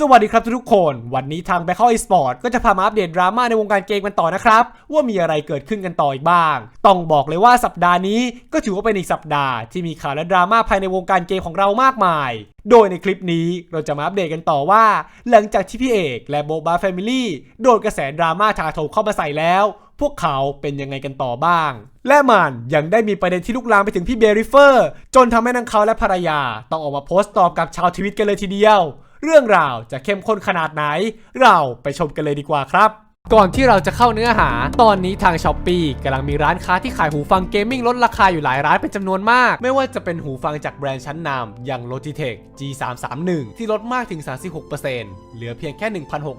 สวัสดีครับทุกคน วันนี้ทาง b a c k อ Esport ก็จะพามาอัปเดตดราม่าในวงการเกมกันต่อนะครับ ว่ามีอะไรเกิดขึ้นกันต่ออีกบ้าง ต้องบอกเลยว่าสัปดาห์นี้ก็ถือว่าเป็นอีกสัปดาห์ที่มีข่าวและดราม่าภายในวงการเกมของเรามากมาย โดยในคลิปนี้เราจะมาอัปเดตกันต่อว่า หลังจากที่พี่เอกและโบบาแฟมิลี่โดนกระแสดราม่าทาโถมเข้ามาใส่แล้วพวกเขาเป็นยังไงกันต่อบ้าง และมันยังได้มีประเด็นที่ลุกลามไปถึงพี่เบริเฟอร์ จนทำให้ทั้งเขาและภรรยา ต้องออกมาโพสต์ตอบกับชาวทวิตกันเลยทีเดียว เรื่องราวจะเข้มข้นขนาดไหน เราไปชมกันเลยดีกว่าครับ ก่อนที่เราจะเข้าเนื้อหา ตอนนี้ทางช้อปปีกำลังมีร้านค้าที่ขายหูฟังเกมมิ่งลดราคาอยู่หลายร้านเป็นจำนวนมาก ไม่ว่าจะเป็นหูฟังจากแบรนด์ชั้นนำอย่าง Logitech G331 ที่ลดมากถึง 36%เหลือเพียงแค่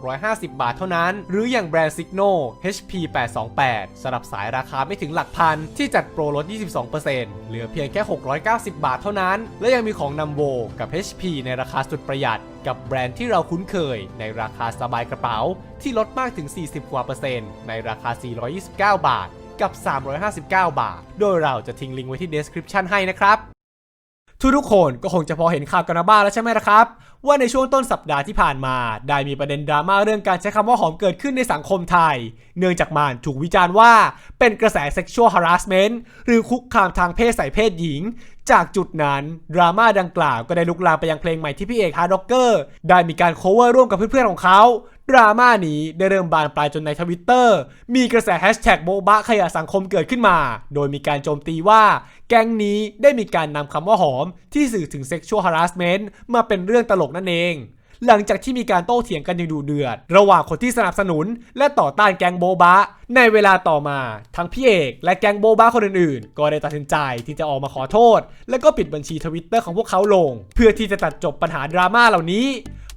1,650 บาทเท่านั้น หรืออย่างแบรนด์ Signo HP828 สำหรับสายราคาไม่ถึงหลักพันที่จัดโปรลด 22%เหลือเพียงแค่ 690 บาทเท่านั้น และยังมีของนำโวกับ HP ในราคาสุดประหยัด กับแบรนด์ที่เราคุ้นเคย ในราคาสบายกระเป๋า ที่ลดมากถึง 40 กว่าเปอร์เซ็นต์ในราคา 429 บาท กับ 359 บาท โดยเราจะทิ้งลิงก์ไว้ที่ description ให้นะครับ ทุกทุกๆคนก็คงจะพอเห็นข่าวกันมาบ้างแล้วใช่ไหมล่ะครับ ว่าในช่วงต้นสัปดาห์ที่ผ่านมา ได้มีประเด็นดราม่าเรื่องการใช้คำว่าหอมเกิดขึ้นในสังคมไทย เนื่องจากมันถูกวิจารณ์ว่าเป็นกระแส sexual harassment หรือคุกคามทางเพศใส่เพศหญิง จากจุดนั้น ดราม่าดังกล่าวก็ได้ลุกลามไปยังเพลงใหม่ที่พี่เอกฮาร์ดร็อกเกอร์ได้มีการ cover ร่วมกับเพื่อนๆของเขา ดราม่านี้ได้เริ่มบานปลายจนในทวิตเตอร์มีกระแสแฮชแท็กโบบะขยะสังคมเกิดขึ้นมา โดยมีการโจมตีว่า แก๊งนี้ได้มีการนำคำว่าหอม ที่สื่อถึง sexual harassment มาเป็นเรื่องตลกนั่นเอง หลังจากที่มีการโต้เถียงกันอย่างดุเดือด ระหว่างคนที่สนับสนุน และต่อต้านแก๊งโบบะ ในเวลาต่อมา ทั้งพี่เอกและแก๊งโบบะคนอื่นๆ ก็ได้ตัดสินใจที่จะออกมาขอโทษ และก็ปิดบัญชีทวิตเตอร์ของพวกเขาลง เพื่อที่จะตัดจบปัญหาดราม่าเหล่านี้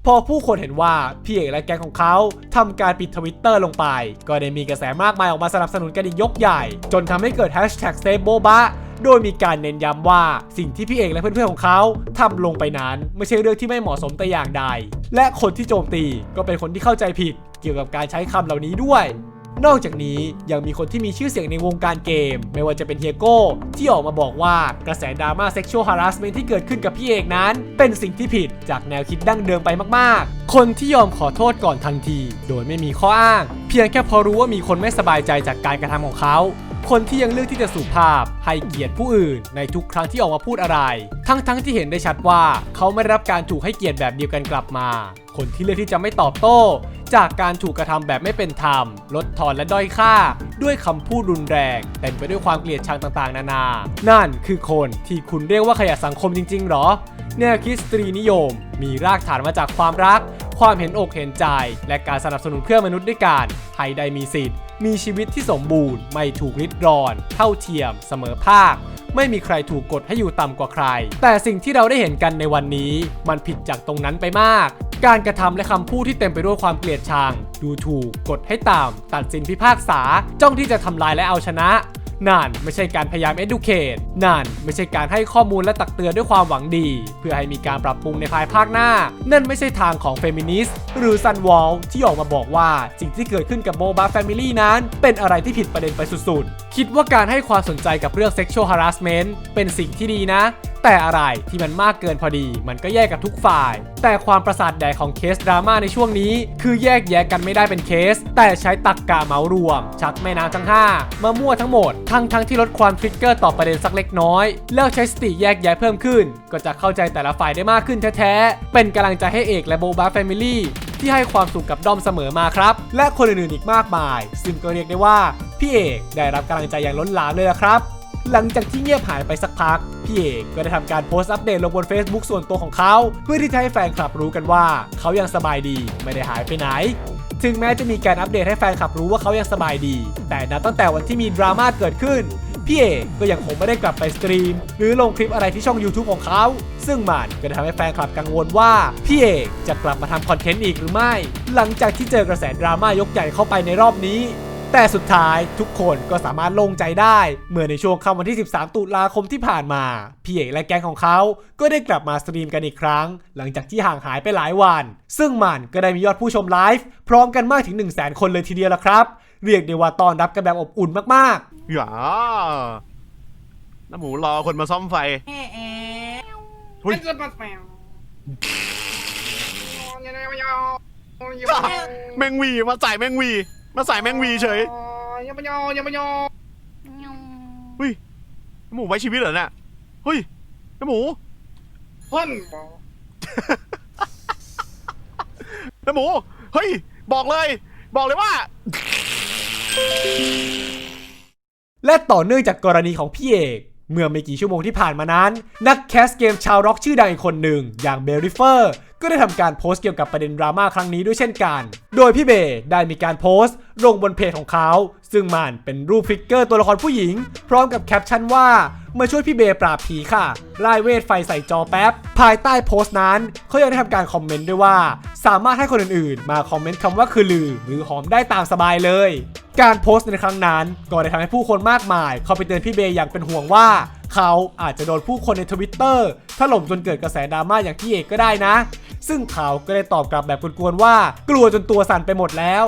พอผู้คนเห็นว่าพี่เอกและแก๊งของเขาทำการปิดทวิตเตอร์ลงไป ก็ได้มีกระแสมากมายออกมาสนับสนุนกันอีกยกใหญ่ จนทำให้เกิดแฮชแท็กเซฟโบบะโดยมีการเน้นย้ำว่าสิ่งที่พี่เอกและเพื่อนๆของเขาทำลงไปนั้น ไม่ใช่เรื่องที่ไม่เหมาะสมแต่อย่างใด และคนที่โจมตีก็เป็นคนที่เข้าใจผิดเกี่ยวกับการใช้คำเหล่านี้ด้วย นอกจากนี้ยังมีคนที่มีชื่อเสียงในวงการเกม ไม่ว่าจะเป็นเฮียโก้ที่ออกมาบอกว่ากระแสดราม่าเซ็กชวลฮาร์ s เมนที่เกิดขึ้นกับพี่เอกนั้น เป็นสิ่งที่ผิดจากแนวคิดดั้งเดิมไปมากๆ คนที่ยอมขอโทษก่อนทันที โดยไม่มีข้ออ้าง เพียงแค่พอรู้ว่ามีคนไม่สบายใจจากการกระทำของเขา คนที่ยังเลือกที่จะสุภาพให้เกียรติผู้อื่น ในทุกครั้งที่ออกมาพูดอะไร ทั้งๆที่เห็นได้ชัดว่าเขาไม่ได้รับการถูกให้เกียรติแบบเดียวกันกลับมา คนที่เลือกที่จะไม่ตอบโต้ จากการถูกกระทำแบบไม่เป็นธรรม ลดทอนและด้อยค่า ด้วยคำพูดรุนแรงเต็มไปด้วยความเกลียดชังต่างๆ นานา นั่นคือคนที่คุณเรียกว่าขยะสังคมจริง ๆ หรอ แนวคิดสตรีนิยม มีรากฐานมาจากความรัก ความเห็นอกเห็นใจ และการสนับสนุนเพื่อมนุษย์ด้วยกันให้ได้มีสิทธิ์ มีชีวิตที่สมบูรณ์ ไม่ถูกริดรอน เท่าเทียม เสมอภาค ไม่มีใครถูกกดให้อยู่ต่ำกว่าใคร แต่สิ่งที่เราได้เห็นกันในวันนี้ มันผิดจากตรงนั้นไปมาก การกระทำและคำพูดที่เต็มไปด้วยความเกลียดชัง ดูถูก กดให้ต่ำตัดสินพิพากษา จ้องที่จะทำลายและเอาชนะ นั่นไม่ใช่การพยายาม educate นั่นไม่ใช่การให้ข้อมูลและตักเตือนด้วยความหวังดี เพื่อให้มีการปรับปรุงในภายภาคหน้า นั่นไม่ใช่ทางของเฟมินิสต์หรือซันวอลที่ออกมาบอกว่าสิ่งที่เกิดขึ้นกับโบบาแฟมิลี่นั้น เป็นอะไรที่ผิดประเด็นไปสุดๆ คิดว่าการให้ความสนใจกับเรื่อง sexual harassment เป็นสิ่งที่ดีนะ แต่อะไรที่มันมากเกินพอดี มันก็แยกกับทุกฝ่าย แต่ความประสาทแดกของเคสดราม่าในช่วงนี้ คือแยกแยะกันไม่ได้เป็นเคส แต่ใช้ตักกะเหมารวม ชักแม่น้ำทั้ง 5 มามั่วทั้งหมด ทั้งทั้งที่ลดความทริกเกอร์ต่อประเด็นสักเล็กน้อยเลิกใช้สติแยกแยะเพิ่มขึ้น ก็จะเข้าใจแต่ละฝ่ายได้มากขึ้นแท้ๆเป็นกำลังใจให้เอกและโบบาแฟมิลี่ที่ให้ความสุขกับด้อมเสมอมาครับ และคนอื่นๆอีกมากมาย ซึ่งก็เรียกได้ว่า พี่เอกได้รับกำลังใจอย่างล้นหลามเลยละครับ หลังจากที่เงียบหายไปสักพัก พี่เอกก็ได้ทำการโพสต์อัปเดตลงบน Facebook ส่วนตัวของเขา เพื่อที่จะให้แฟนคลับรู้กันว่า เขายังสบายดีไม่ได้หายไปไหน ถึงแม้จะมีการอัปเดตให้แฟนคลับรู้ว่าเขายังสบายดี แต่นับตั้งแต่วันที่มีดราม่าเกิดขึ้นพี่เอกก็ยังคงไม่ได้กลับไปสตรีม หรือลงคลิปอะไรที่ช่อง YouTube ของเขา ซึ่งมันก็ทำให้แฟนคลับกังวลว่า พี่เอกจะกลับมาทำคอนเทนต์อีกหรือไม่ หลังจากที่เจอกระแสดราม่ายกใหญ่เข้าไปในรอบนี้ แต่สุดท้ายทุกคนก็สามารถโล่งใจได้ เมื่อในช่วงค่ำวันที่ 13 ตุลาคมที่ผ่านมาพี่เอกและแก๊งของเขา ก็ได้กลับมาสตรีมกันอีกครั้ง หลังจากที่ห่างหายไปหลายวัน ซึ่งมันก็ได้มียอดผู้ชมไลฟ์พร้อมกันมากถึง 1 0 0 0 0แคนเลยทีเดียวละครับ เรียกได้ว่าต้อนรับกันแบบอบอุ่นมากๆอย่าน้าหมูรอคนมาซ่อมไฟแอะแอะเฮ้ยไอ้จะปัดแมวแมงวีมาใส่แมงวี มาใส่แมงวีเฉยยังไม่ยอยังไม่ยอเฮ้ยหมูไว้ชีวิตเหรอเนี่ยเฮ้ยไอหมูพ่นไอหมู เฮ้ย บอกเลย บอกเลยว่า และต่อเนื่องจากกรณีของพี่เอกเมื่อไม่กี่ชั่วโมงที่ผ่านมานั้น นักแคสเกมชาวร็อกชื่อดังอีกคนหนึ่ง อย่างเบริเฟอร์ ก็ได้ทำการโพสต์เกี่ยวกับประเด็นดราม่าครั้งนี้ด้วยเช่นกัน โดยพี่เบย์ได้มีการโพสต์ ลงบนเพจของเขา ซึ่งมันเป็นรูปฟิกเกอร์ตัวละครผู้หญิง พร้อมกับแคปชั่นว่ามาช่วยพี่เบย์ปราบผีค่ะไล่เวทไฟใส่จอแป๊บ ภายใต้โพสต์นั้น เขายังได้ทำการคอมเมนต์ด้วยว่า สามารถให้คนอื่นๆ มาคอมเมนต์คำว่าคือลือ หรือหอมได้ตามสบายเลย การโพสต์ในครั้งนั้น ก็ได้ทำให้ผู้คนมากมาย เข้าไปเตือนพี่เบย์อย่างเป็นห่วงว่า เขาอาจจะโดนผู้คนในทวิตเตอร์ถล่มจนเกิดกระแสดราม่าอย่างพี่เอกก็ได้นะ ซึ่งเขาก็ได้ตอบกลับแบบกวนๆว่า กลัวจนตัวสั่นไปหมดแล้ว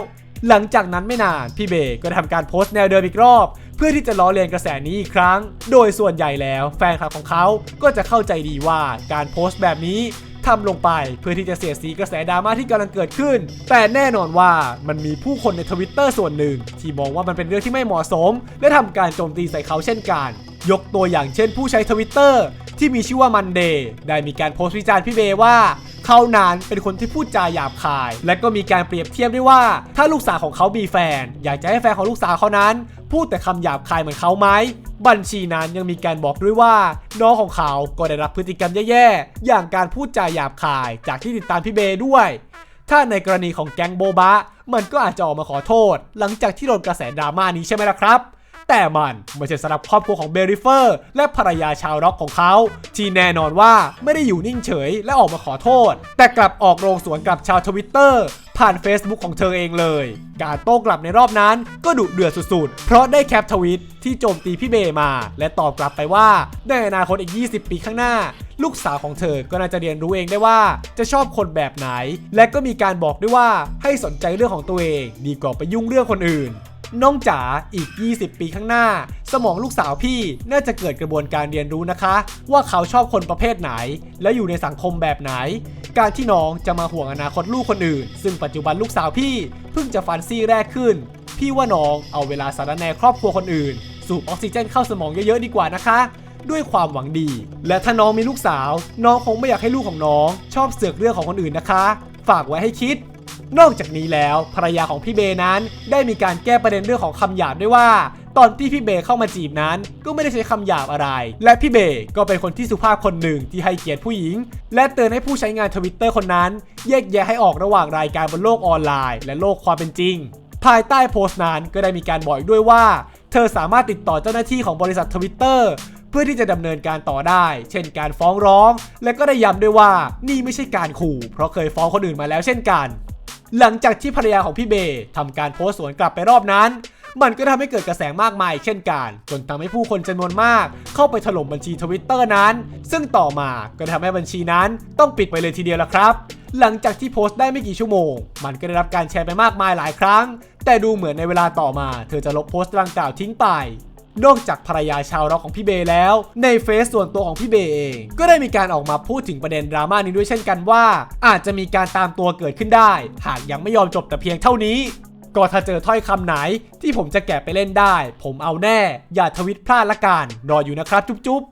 หลังจากนั้นไม่นานพี่เบก็ได้ทำการโพสต์แนวเดิมอีกรอบ เพื่อที่จะล้อเลียนกระแสนี้อีกครั้ง โดยส่วนใหญ่แล้วแฟนคลับของเขาก็จะเข้าใจดีว่าการโพสต์แบบนี้ทำลงไปเพื่อที่จะเสียสีกระแสดราม่าที่กำลังเกิดขึ้น แต่แน่นอนว่ามันมีผู้คนในทวิตเตอร์ส่วนหนึ่ง ที่มองว่ามันเป็นเรื่องที่ไม่เหมาะสม และทำการโจมตีใส่เขาเช่นกัน ยกตัวอย่างเช่นผู้ใช้ทวิตเตอร์ที่มีชื่อว่ามันเดย์ได้มีการโพสต์วิจารณ์พี่เบว่าเขานั้นเป็นคนที่พูดจาหยาบคาย และก็มีการเปรียบเทียบด้วยว่า ถ้าลูกสาวของเขามีแฟน อยากจะให้แฟนของลูกสาวเขานั้น พูดแต่คำหยาบคายเหมือนเขาไหมบัญชีนั้นยังมีการบอกด้วยว่า น้องของเขาก็ได้รับพฤติกรรมแย่ๆ อย่างการพูดจาหยาบคายจากที่ติดตามพี่เบด้วย ถ้าในกรณีของแก๊งโบบะ มันก็อาจจะออกมาขอโทษ หลังจากที่โดนกระแสดราม่านี้ใช่ไหมล่ะครับ แต่มันไม่ใช่สำหรับครอบครัวของเบริเฟอร์ และภรรยาชาวร็อกของเขา ที่แน่นอนว่าไม่ได้อยู่นิ่งเฉยและออกมาขอโทษ แต่กลับออกโรงสวนกับชาวทวิตเตอร์ผ่าน Facebook ของเธอเองเลย การโต้กลับในรอบนั้นก็ดุเดือดสุดๆ เพราะได้แคปทวิตที่โจมตีพี่เบย์มา และตอบกลับไปว่า ในอนาคตอีก 20 ปีข้างหน้า ลูกสาวของเธอก็น่าจะเรียนรู้เองได้ว่า จะชอบคนแบบไหน และก็มีการบอกด้วยว่าให้สนใจเรื่องของตัวเอง ดีกว่าไปยุ่งเรื่องคนอื่น น้องจ๋าอีก 20 ปีข้างหน้า สมองลูกสาวพี่น่าจะเกิดกระบวนการเรียนรู้นะคะ ว่าเขาชอบคนประเภทไหน และอยู่ในสังคมแบบไหน การที่น้องจะมาห่วงอนาคตลูกคนอื่น ซึ่งปัจจุบันลูกสาวพี่เพิ่งจะฟันซี่แรกขึ้น พี่ว่าน้องเอาเวลาสารแนครอบครัวคนอื่น สูบออกซิเจนเข้าสมองเยอะๆดีกว่านะคะด้วยความหวังดี และถ้าน้องมีลูกสาว น้องคงไม่อยากให้ลูกของน้อง ชอบเสือกเรื่องของคนอื่นนะคะ ฝากไว้ให้คิด นอกจากนี้แล้วภรรยาของพี่เบนั้น ได้มีการแก้ประเด็นเรื่องของคำหยาบด้วยว่า ตอนที่พี่เบเข้ามาจีบนั้น ก็ไม่ได้ใช้คำหยาบอะไร และพี่เบก็เป็นคนที่สุภาพคนหนึ่งที่ให้เกียรติผู้หญิง และเตือนให้ผู้ใช้งานทวิตเตอร์คนนั้น แยกแยะให้ออกระหว่างรายการบนโลกออนไลน์ และโลกความเป็นจริง ภายใต้โพสต์นั้นก็ได้มีการบอกอีกด้วยว่า เธอสามารถติดต่อเจ้าหน้าที่ของบริษัททวิตเตอร์เพื่อที่จะดำเนินการต่อได้ เช่นการฟ้องร้อง และก็ได้ย้ำด้วยว่านี่ไม่ใช่การขู่ เพราะเคยฟ้องคนอื่นมาแล้วเช่นกัน หลังจากที่ภรรยาของพี่เบย์ทำการโพสต์สวนกลับไปรอบนั้น มันก็ทำให้เกิดกระแสมากมายเช่นกัน จนทำให้ผู้คนจำนวนมาก เข้าไปถล่มบัญชีทวิตเตอร์นั้น ซึ่งต่อมาก็ทำให้บัญชีนั้นต้องปิดไปเลยทีเดียวละครับ หลังจากที่โพสต์ได้ไม่กี่ชั่วโมง มันก็ได้รับการแชร์ไปมากมายหลายครั้ง แต่ดูเหมือนในเวลาต่อมา เธอจะลบโพสต์ดังกล่าวทิ้งไป นอกจากภรรยาชาวร็อกของพี่เบย์แล้ว ในเฟซส่วนตัวของพี่เบย์เอง ก็ได้มีการออกมาพูดถึงประเด็นดราม่านี้ด้วยเช่นกันว่า อาจจะมีการตามตัวเกิดขึ้นได้ หากยังไม่ยอมจบแต่เพียงเท่านี้ก็ถ้าเจอถ้อยคำไหนที่ผมจะแกะไปเล่นได้ ผมเอาแน่ อย่าทวิตพลาดละกันรออยู่นะครับจุ๊บจุ๊บ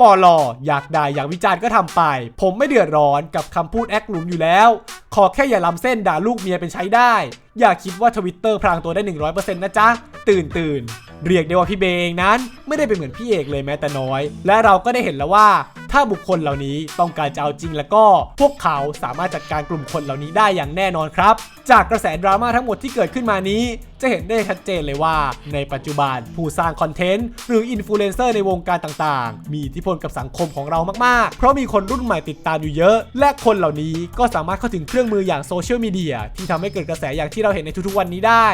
ปอลออยากด่าอยากวิจารณ์ก็ทำไป ผมไม่เดือดร้อนกับคำพูดแอคหลุมอยู่แล้ว ขอแค่อย่าล้ำเส้นด่าลูกเมียเป็นใช้ได้ อย่าคิดว่าทวิตเตอร์พรางตัวได้ 100%นะจ๊ะ ตื่นตื่น เรียกได้ว่าพี่เบเองนั้น ไม่ได้เป็นเหมือนพี่เอกเลยแม้แต่น้อย และเราก็ได้เห็นแล้วว่า ถ้าบุคคลเหล่านี้ต้องการจะเอาจริงแล้วก็ พวกเขาสามารถจัดการกลุ่มคนเหล่านี้ได้อย่างแน่นอนครับ จากกระแสดราม่าทั้งหมดที่เกิดขึ้นมานี้ จะเห็นได้ชัดเจนเลยว่า ในปัจจุบันผู้สร้างคอนเทนต์หรืออินฟลูเอนเซอร์ในวงการต่างๆ มีอิทธิพลกับสังคมของเรามากๆ เพราะมีคนรุ่นใหม่ติดตามอยู่เยอะ และคนเหล่านี้ก็สามารถเข้าถึงเครื่องมืออย่างโซเชียลมีเดียที่ทำให้เกิดกระแสอย่างที่เราเห็นในทุกๆวันนี้ได้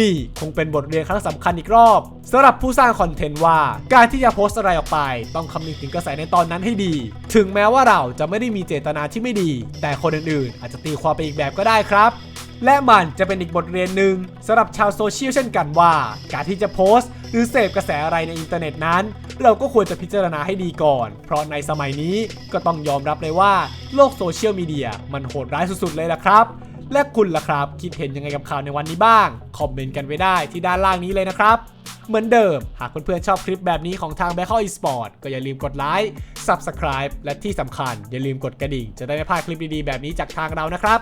นี่คงเป็นบทเรียนครั้งสำคัญอีกรอบสำหรับผู้สร้างคอนเทนต์ว่า การที่จะโพสต์อะไรออกไป ต้องคำนึงถึงกระแสในตอนนั้นให้ดี ถึงแม้ว่าเราจะไม่ได้มีเจตนาที่ไม่ดี แต่คนอื่นๆ อาจจะตีความไปอีกแบบก็ได้ครับ และมันจะเป็นอีกบทเรียนหนึ่งสำหรับชาวโซเชียลเช่นกันว่า การที่จะโพสต์ หรือเสพกระแสอะไรในอินเทอร์เน็ตนั้น เราก็ควรจะพิจารณาให้ดีก่อน เพราะในสมัยนี้ก็ต้องยอมรับเลยว่าโลกโซเชียลมีเดียมันโหดร้ายสุดๆเลยละครับ และคุณล่ะครับ คิดเห็นยังไงกับข่าวในวันนี้บ้าง คอมเมนต์กันไว้ได้ที่ด้านล่างนี้เลยนะครับ เหมือนเดิม หากเพื่อนๆชอบคลิปแบบนี้ของทาง b a c k e Esport ก็อย่าลืมกดไลค์ Subscribe และที่สำคัญอย่าลืมกดกระดิ่ง จะได้ไม่พลาดคลิปดีๆแบบนี้จากทางเรานะครับ